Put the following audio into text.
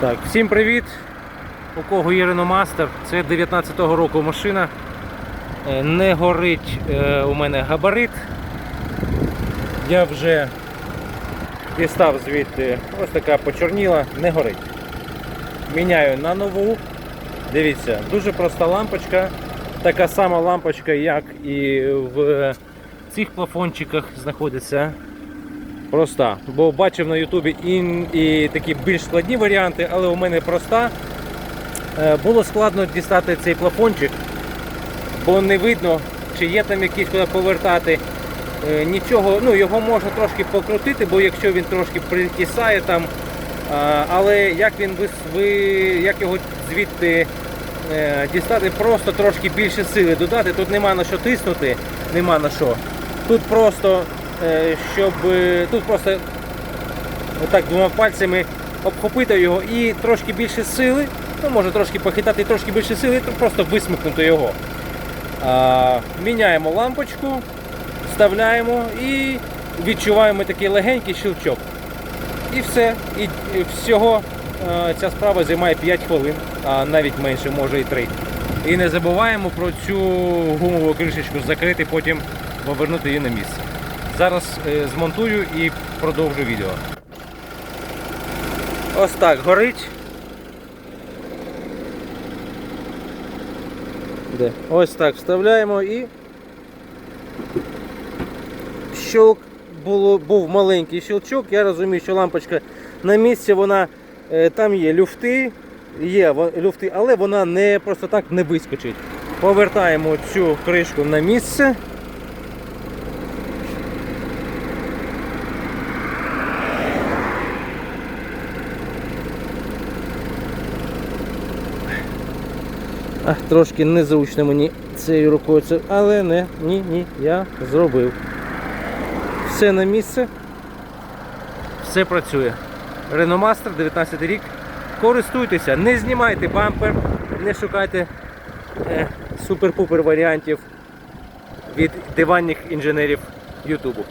Так, всім привіт! У кого є Master, це 19-го року машина. Е, Не горить е, у мене габарит. Я вже дістав звідти ось така почорніла, не горить. Міняю на нову. Дивіться, дуже проста лампочка. Така сама лампочка, як і в цих плафончиках знаходиться. Проста. Бо бачив на Ютубі і, і такі більш складні варіанти, але у мене проста. Е, Було складно дістати цей плафончик, бо не видно, чи є там якісь куди повертати. Е, Нічого, ну його можна трошки покрутити, бо якщо він трошки притісає там. Але як він ви, як його звідти е, дістати, просто трошки більше сили додати. Тут нема на що тиснути, нема на що. Тут просто, е, щоб е, тут просто отак двома пальцями обхопити його і трошки більше сили, ну може трошки похитати трошки більше сили, і просто висмикнути його. Міняємо лампочку, вставляємо і відчуваємо такий легенький щелчок. І все. І всього е, ця справа займає 5 хвилин, а навіть менше, може і 3. І не забуваємо про цю гумову кришечку закрити, потім повернути її на місце. Зараз е, змонтую і продовжу відео. Ось так горить. Де? Ось так вставляємо і щелк було, був маленький щелчок. Я розумію, що лампочка на місці, вона е, там є люфти, є люфти, але вона не просто так не вискочить. Повертаємо цю кришку на місце. Ах, трошки незручно мені цією рукою, це, але не, ні, ні, я зробив. Все на місце. Все працює. Master 19 рік. Користуйтеся, не знімайте бампер, не шукайте е, супер-пупер варіантів від диванних інженерів Ютубу.